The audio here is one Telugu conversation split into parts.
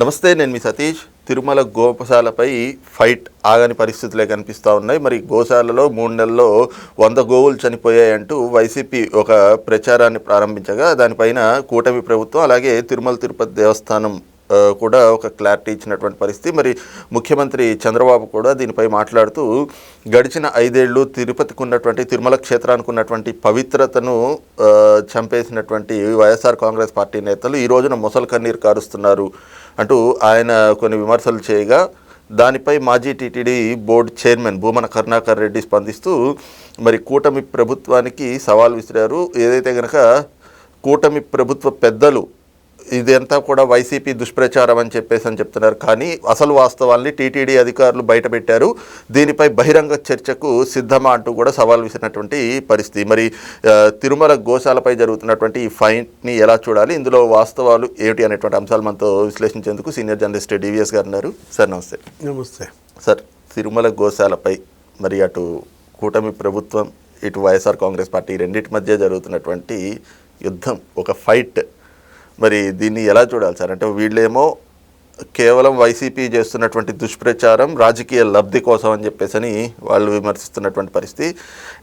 నమస్తే నేను మీ సతీష్. తిరుమల గోపశాలపై ఫైట్ ఆగని పరిస్థితులే కనిపిస్తూ ఉన్నాయి. మరి గోశాలలో మూడు నెలల్లో వంద గోవులు చనిపోయాయంటూ వైసీపీ ఒక ప్రచారాన్ని ప్రారంభించగా దానిపైన కూటమి ప్రభుత్వం అలాగే తిరుమల తిరుపతి దేవస్థానం కూడా ఒక క్లారిటీ ఇచ్చినటువంటి పరిస్థితి. మరి ముఖ్యమంత్రి చంద్రబాబు కూడా దీనిపై మాట్లాడుతూ గడిచిన ఐదేళ్ళు తిరుపతికి ఉన్నటువంటి తిరుమల క్షేత్రానికి ఉన్నటువంటి పవిత్రతను చంపేసినటువంటి వైఎస్ఆర్ కాంగ్రెస్ పార్టీ నేతలు ఈ రోజున ముసలి కన్నీరు కారుస్తున్నారు. అంటూ ఆయన కొన్ని విమర్శలు చేయగా దానిపై మాజీ TTD board chairman Bhumana Karunakar Reddy స్పందిస్తూ మరి కూటమి ప్రభుత్వానికి సవాల్ విసిరారు. ఏదైతే కనుక కూటమి ప్రభుత్వ పెద్దలు ఇదంతా కూడా వైసీపీ దుష్ప్రచారం అని చెప్పేసి అని చెప్తున్నారు. కానీ అసలు వాస్తవాల్ని టీటీడీ అధికారులు బయటపెట్టారు. దీనిపై బహిరంగ చర్చకు సిద్ధమా అంటూ కూడా సవాల్ విసిరినటువంటి పరిస్థితి. మరి తిరుమల గోశాలపై జరుగుతున్నటువంటి ఈ ఫైట్ని ఎలా చూడాలి? ఇందులో వాస్తవాలు ఏమిటి అనేటువంటి అంశాలు మనతో విశ్లేషించేందుకు సీనియర్ జర్నలిస్ట్ డివిఎస్ గారు ఉన్నారు. సార్ నమస్తే. నమస్తే. సార్ తిరుమల గోశాలపై మరి అటు కూటమి ప్రభుత్వం ఇటు వైఎస్ఆర్ కాంగ్రెస్ పార్టీ రెండింటి మధ్య జరుగుతున్నటువంటి యుద్ధం ఒక ఫైట్ మరి దీన్ని ఎలా చూడాలి సార్? అంటే వీళ్ళేమో కేవలం వైసీపీ చేస్తున్నటువంటి దుష్ప్రచారం రాజకీయ లబ్ధి కోసం అని చెప్పేసి వాళ్ళు విమర్శిస్తున్నటువంటి పరిస్థితి.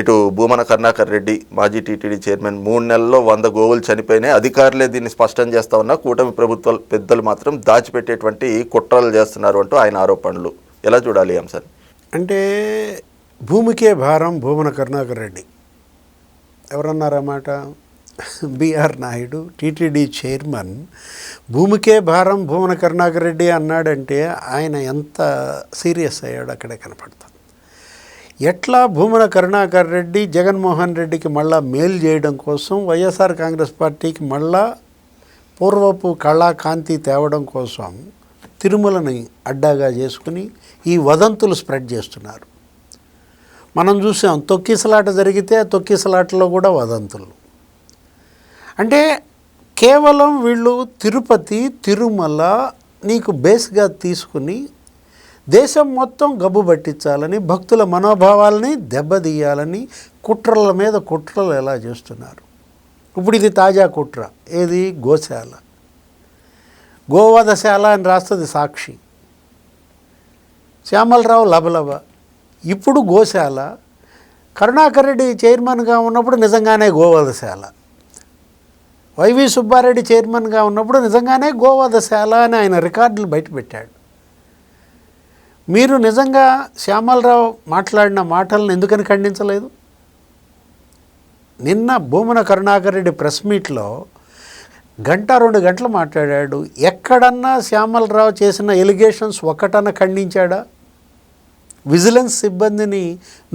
ఇటు భూమన కరుణాకర్ రెడ్డి మాజీ టీటీడీ చైర్మన్ మూడు నెలల్లో వంద గోవులు చనిపోయినాయి. అధికారులే దీన్ని స్పష్టం చేస్తా ఉన్నా కూటమి ప్రభుత్వ పెద్దలు మాత్రం దాచిపెట్టేటువంటి కుట్రలు చేస్తున్నారు అంటూ ఆయన ఆరోపణలు. ఎలా చూడాలి ఈ అంశాన్ని అంటే భూమికే భారం భూమన కరుణాకర్ రెడ్డి. ఎవరన్నారన్నమాట? బిఆర్ నాయుడు టీటీడీ చైర్మన్ భూమికే భారం భూమన కరుణాకర్ రెడ్డి అన్నాడంటే ఆయన ఎంత సీరియస్ అయ్యాడు అక్కడే కనపడుతుంది ఎట్లా భూమన కరుణాకర్ రెడ్డి జగన్మోహన్ రెడ్డికి మళ్ళా మేలు చేయడం కోసం వైఎస్ఆర్ కాంగ్రెస్ పార్టీకి మళ్ళా పూర్వపు కళా కాంతి తేవడం కోసం తిరుమలని అడ్డాగా చేసుకుని ఈ వదంతులు స్ప్రెడ్ చేస్తున్నారు. మనం చూసాం తొక్కిసలాట జరిగితే తొక్కిసలాటలో కూడా వదంతులు. అంటే కేవలం వీళ్ళు తిరుపతి తిరుమల నీకు బేస్గా తీసుకుని దేశం మొత్తం గబ్బు పట్టించాలని భక్తుల మనోభావాలని దెబ్బతీయాలని కుట్రల మీద కుట్రలు ఎలా చేస్తున్నారు? ఇప్పుడు ఇది తాజా కుట్ర. ఏది? గోశాల. గోవధశాల అని రాస్తుంది సాక్షి. శ్యామలరావు లబలబ. ఇప్పుడు గోశాల. కరుణాకర్ రెడ్డి చైర్మన్గా ఉన్నప్పుడు నిజంగానే గోవధశాల. వైవి సుబ్బారెడ్డి చైర్మన్గా ఉన్నప్పుడు నిజంగానే గోవధశాల అని ఆయన రికార్డులు బయటపెట్టాడు మీరు నిజంగా శ్యామలరావు మాట్లాడిన మాటలను ఎందుకని ఖండించలేదు? నిన్న భూమన కరుణాకర్ రెడ్డి ప్రెస్ మీట్లో గంట రెండు గంటలు మాట్లాడాడు. ఎక్కడన్నా శ్యామలరావు చేసిన ఎలిగేషన్స్ ఒక్కటన్నా ఖండించాడా? విజిలెన్స్ సిబ్బందిని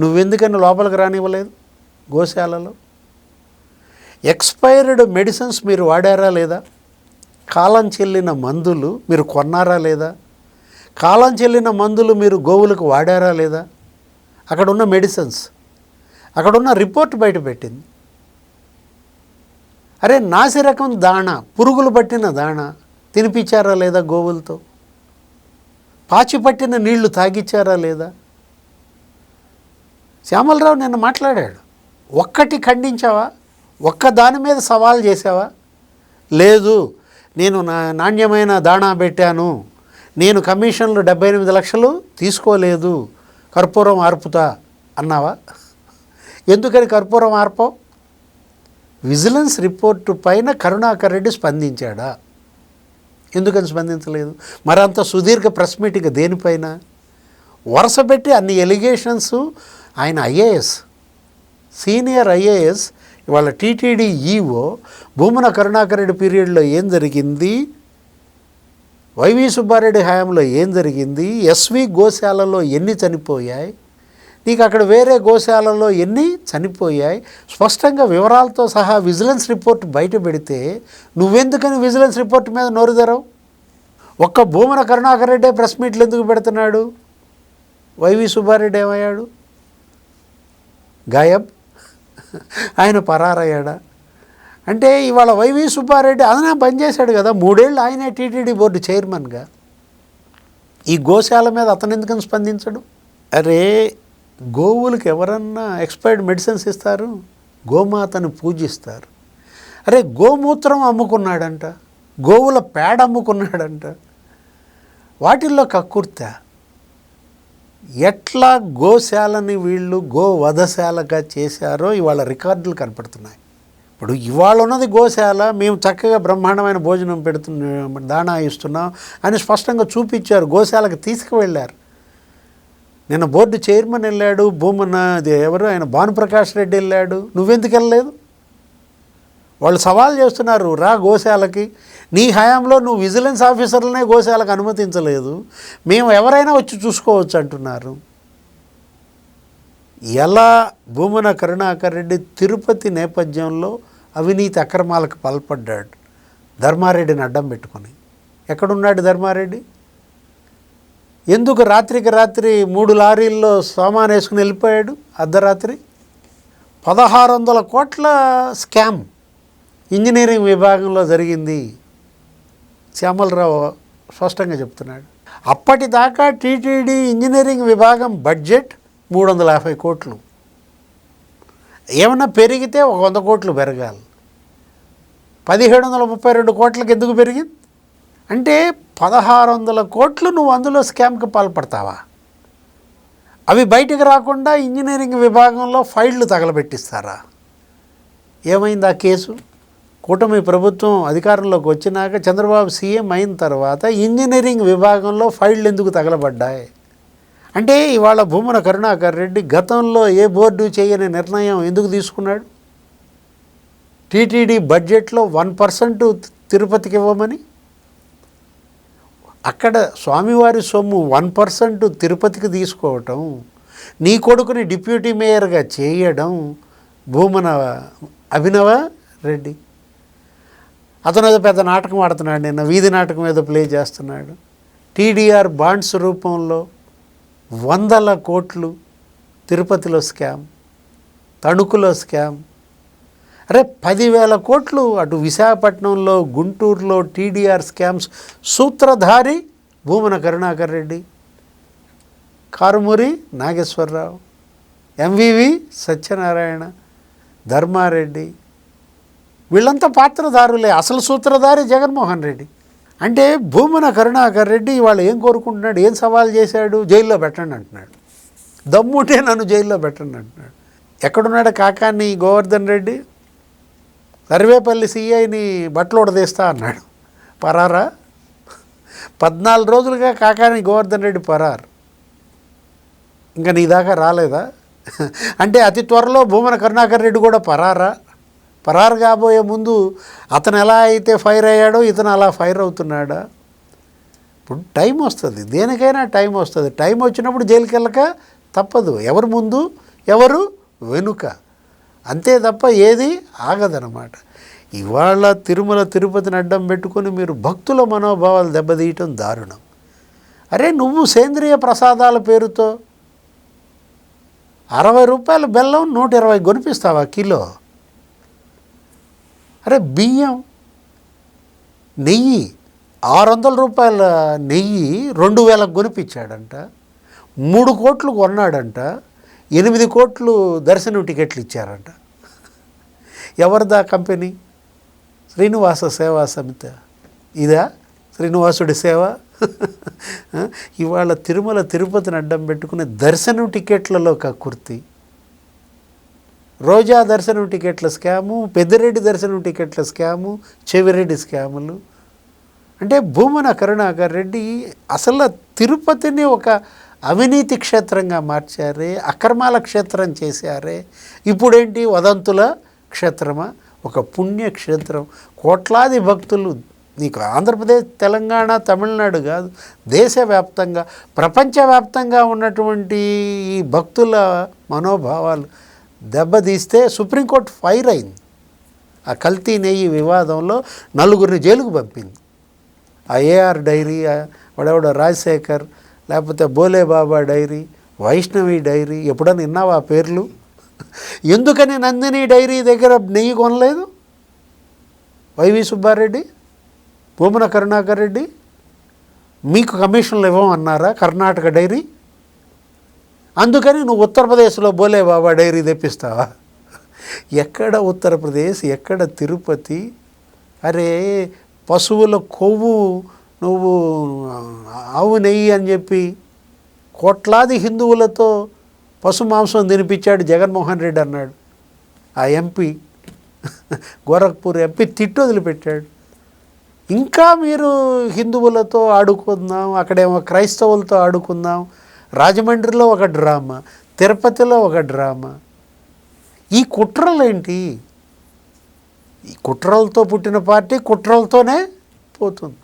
నువ్వెందుకని లోపలికి రానివ్వలేదు గోశాలలో? ఎక్స్పైర్డ్ మెడిసిన్స్ మీరు వాడారా లేదా? కాలం చెల్లిన మందులు మీరు కొన్నారా లేదా? కాలం చెల్లిన మందులు మీరు గోవులకు వాడారా లేదా? అక్కడ ఉన్న మెడిసిన్స్ అక్కడ ఉన్న రిపోర్ట్ బయట పెట్టింది. అరే నాసి రకం దాణ పురుగులు పట్టిన దాణ తినిపించారా లేదా గోవులతో? పాచి పట్టిన నీళ్ళు తాగిచ్చారా లేదా? శ్యామలరావు నిన్న మాట్లాడాడు. ఒక్కటి ఖండించావా? ఒక్క దాని మీద సవాల్ చేసావా? లేదు. నేను నా నాణ్యమైన దాణా పెట్టాను. నేను కమిషన్లు డెబ్బై ఎనిమిది లక్షలు తీసుకోలేదు. కర్పూరం ఆర్పుతా అన్నావా? ఎందుకని కర్పూరం ఆర్పో విజిలెన్స్ రిపోర్టు పైన కరుణాకర్ రెడ్డి స్పందించాడా? ఎందుకని స్పందించలేదు? మరంత సుదీర్ఘ ప్రెస్ మీటింగ్ దేనిపైన? వరుస పెట్టి అన్ని ఎలిగేషన్స్ ఆయన ఐఏఎస్ సీనియర్ ఐఏఎస్ ఇవాళ టీటీడీ ఈఓ భూమన కరుణాకర్ రెడ్డి పీరియడ్లో ఏం జరిగింది? వైవి సుబ్బారెడ్డి హయాంలో ఏం జరిగింది? ఎస్వి గోశాలలో ఎన్ని చనిపోయాయి? నీకు అక్కడ వేరే గోశాలలో ఎన్ని చనిపోయాయి? స్పష్టంగా వివరాలతో సహా విజిలెన్స్ రిపోర్ట్ బయట పెడితే నువ్వెందుకని విజిలెన్స్ రిపోర్ట్ మీద నోరుదరవు? ఒక్క భూమన కరుణాకర్ రెడ్డే ప్రెస్ మీట్లు ఎందుకు పెడుతున్నాడు? వైవి సుబ్బారెడ్డి ఏమయ్యాడు? గాయబ్ ఆయన పరారయ్యాడా? అంటే ఇవాళ వైవి సుబ్బారెడ్డి అదన పనిచేశాడు కదా. మూడేళ్ళు ఆయనే టీటీడీ బోర్డు చైర్మన్గా. ఈ గోశాల మీద అతను ఎందుకని స్పందించడు? అరే గోవులకు ఎవరన్నా ఎక్స్పైర్డ్ మెడిసిన్స్ ఇస్తారు? గోమాతను పూజిస్తారు. అరే గోమూత్రం అమ్ముకున్నాడంట. గోవుల పేడ అమ్ముకున్నాడంట. వాటిల్లో కక్కుర్తా? ఎట్లా గోశాలని వీళ్ళు గోవధశాలగా చేశారో ఇవాళ రికార్డులు కనపడుతున్నాయి. ఇప్పుడు ఇవాళ ఉన్నది గోశాల మేము చక్కగా బ్రహ్మాండమైన భోజనం పెడుతున్నా దాణా ఇస్తున్నాం అని స్పష్టంగా చూపించారు గోశాలకు తీసుకువెళ్ళారు. నిన్న బోర్డు చైర్మన్ వెళ్ళాడు భూమన్న ఎవరు ఆయన భానుప్రకాష్ రెడ్డి వెళ్ళాడు. నువ్వెందుకు వెళ్ళలేదు? వాళ్ళు సవాల్ చేస్తున్నారు రా గోశాలకి. నీ హయాంలో నువ్వు విజిలెన్స్ ఆఫీసర్లనే గోశాలకు అనుమతించలేదు. మేము ఎవరైనా వచ్చి చూసుకోవచ్చు అంటున్నారు. ఎలా భూమన కరుణాకర్ రెడ్డి తిరుపతి నేపథ్యంలో అవినీతి అక్రమాలకు పాల్పడ్డాడు? ధర్మారెడ్డిని అడ్డం పెట్టుకొని. ఎక్కడున్నాడు ధర్మారెడ్డి? ఎందుకు రాత్రికి రాత్రి మూడు లారీల్లో సామాన్ వేసుకుని వెళ్ళిపోయాడు అర్ధరాత్రి? పదహారు వందల కోట్ల స్కామ్. ఇంజనీరింగ్ విభాగంలో జరిగింది. శ్యామలరావు స్పష్టంగా చెప్తున్నాడు. అప్పటిదాకా టీటీడీ ఇంజనీరింగ్ విభాగం బడ్జెట్ మూడు వందల యాభై కోట్లు. ఏమన్నా పెరిగితే ఒక వంద కోట్లు పెరగాలి. పదిహేడు వందల ముప్పై రెండు కోట్లకు ఎందుకు పెరిగింది? అంటే పదహారు వందల కోట్లు నువ్వు అందులో స్కామ్కి పాల్పడతావా? అవి బయటకు రాకుండా ఇంజనీరింగ్ విభాగంలో ఫైళ్ళు తగలబెట్టిస్తారా? ఏమైంది ఆ కేసు? కూటమి ప్రభుత్వం అధికారంలోకి వచ్చినాక చంద్రబాబు సీఎం అయిన తర్వాత ఇంజనీరింగ్ విభాగంలో ఫైళ్ళు ఎందుకు తగలబడ్డాయి? అంటే ఇవాళ భూమన కరుణాకర్ రెడ్డి గతంలో ఏ బోర్డు చేయని నిర్ణయం ఎందుకు తీసుకున్నాడు? టీటీడీ బడ్జెట్లో వన్ పర్సెంట్ తిరుపతికి ఇవ్వమని? అక్కడ స్వామివారి సొమ్ము వన్ పర్సెంట్ తిరుపతికి తీసుకోవటం నీ కొడుకుని డిప్యూటీ మేయర్గా చేయడం భూమన అభినవ రెడ్డి? అతను ఏదో పెద్ద నాటకం ఆడుతున్నాడు నిన్న వీధి నాటకం ఏదో ప్లే చేస్తున్నాడు. టీడీఆర్ బాండ్స్ రూపంలో వందల కోట్లు తిరుపతిలో స్కామ్ తణుకులో స్కామ్. అరే పదివేల కోట్లు అటు విశాఖపట్నంలో గుంటూరులో టీడీఆర్ స్కామ్స్. సూత్రధారి భూమన కరుణాకర్ రెడ్డి కారుమూరి నాగేశ్వరరావు ఎంవివి సత్యనారాయణ ధర్మారెడ్డి వీళ్ళంతా పాత్రధారులే అసలు సూత్రధారి జగన్మోహన్ రెడ్డి. అంటే భూమన కరుణాకర్ రెడ్డి ఇవాళ ఏం కోరుకుంటున్నాడు ఏం సవాల్ చేశాడు? జైల్లో పెట్టండి అంటున్నాడు. దమ్ముంటే నన్ను జైల్లో పెట్టండి అంటున్నాడు. ఎక్కడున్నాడు కాకాన్ని గోవర్ధన్ రెడ్డి? సర్వేపల్లి సిఐని బట్టలు ఉడదీస్తా అన్నాడు. పరారా? పద్నాలుగు రోజులుగా కాకాని గోవర్ధన్ రెడ్డి పరారు. ఇంకా నీ దాకా రాలేదా? అంటే అతి త్వరలో భూమన కరుణాకర్ రెడ్డి కూడా పరారా? పరారు కాబోయే ముందు అతను ఎలా అయితే ఫైర్ అయ్యాడో ఇతను అలా ఫైర్ అవుతున్నాడా? ఇప్పుడు టైం వస్తుంది. దేనికైనా టైం వస్తుంది. టైం వచ్చినప్పుడు జైలుకి వెళ్ళక తప్పదు. ఎవరు ముందు? ఎవరు? వెనుక. అంతే తప్ప ఏది ఆగదనమాట ఇవాళ తిరుమల తిరుపతిని అడ్డం పెట్టుకొని మీరు భక్తుల మనోభావాలు దెబ్బతీయటం దారుణం. అరే నువ్వు సేంద్రియ ప్రసాదాల పేరుతో అరవై రూపాయల బెల్లం నూట ఇరవై కొనిపిస్తావా కిలో? అరే బియ్యం నెయ్యి ఆరు వందల రూపాయల నెయ్యి రెండు వేలకు కొనిపించాడంట మూడు కోట్లు కొన్నాడంట ఎనిమిది కోట్లు దర్శనం టికెట్లు ఇచ్చారంట. ఎవరిదా కంపెనీ? శ్రీనివాస సేవా సమిత. ఇదా? శ్రీనివాసుడి సేవ? ఇవాళ తిరుమల తిరుపతిని అడ్డం పెట్టుకునే దర్శనం టికెట్లలో కక్కుర్తి రోజా దర్శనం టికెట్ల స్కాము పెద్దిరెడ్డి దర్శనం టికెట్ల స్కాము చెవిరెడ్డి స్కాములు. అంటే భూమన కరుణాకర్ రెడ్డి అసలు తిరుపతిని ఒక అవినీతి క్షేత్రంగా మార్చారే అక్రమాల క్షేత్రం చేశారే. ఇప్పుడేంటి? వదంతుల క్షేత్రమా? ఒక పుణ్యక్షేత్రం. కోట్లాది భక్తులు నీకు ఆంధ్రప్రదేశ్ తెలంగాణ తమిళనాడు కాదు దేశవ్యాప్తంగా ప్రపంచవ్యాప్తంగా ఉన్నటువంటి ఈ భక్తుల మనోభావాలు దెబ్బతీస్తే సుప్రీంకోర్టు ఫైర్ అయింది. ఆ కల్తీ నెయ్యి వివాదంలో నలుగురిని జైలుకు పంపింది. ఆ ఏఆర్ డైరీ వడవడ వాడెవడో రాజశేఖర్ లేకపోతే బోలేబాబా డైరీ వైష్ణవి డైరీ ఎప్పుడన్నా విన్నావా ఆ పేర్లు? ఎందుకని నందిని డైరీ దగ్గర నెయ్యి కొనలేదు? వైవి సుబ్బారెడ్డి భూమన కరుణాకర్ రెడ్డి మీకు కమిషన్లు ఇవ్వమన్నారా కర్ణాటక డైరీ? అందుకని నువ్వు ఉత్తరప్రదేశ్లో బోలే బాబా డైరీ తెప్పిస్తావా? ఎక్కడ ఉత్తరప్రదేశ్ ఎక్కడ తిరుపతి? అరే పశువుల కొవ్వు నువ్వు ఆవు నెయ్యి అని చెప్పి కోట్లాది హిందువులతో పశు మాంసం తినిపించాడు జగన్మోహన్ రెడ్డి అన్నాడు. ఆ ఎంపీ గోరఖ్పూర్ ఎంపీ తిట్టు వదిలిపెట్టాడు. ఇంకా మీరు హిందువులతో ఆడుకుందాం అక్కడేమో క్రైస్తవులతో ఆడుకుందాం రాజమండ్రిలో ఒక డ్రామా తిరుపతిలో ఒక డ్రామా. ఈ కుట్రలేంటి? ఈ కుట్రలతో పుట్టిన పార్టీ కుట్రలతోనే పోతుంది.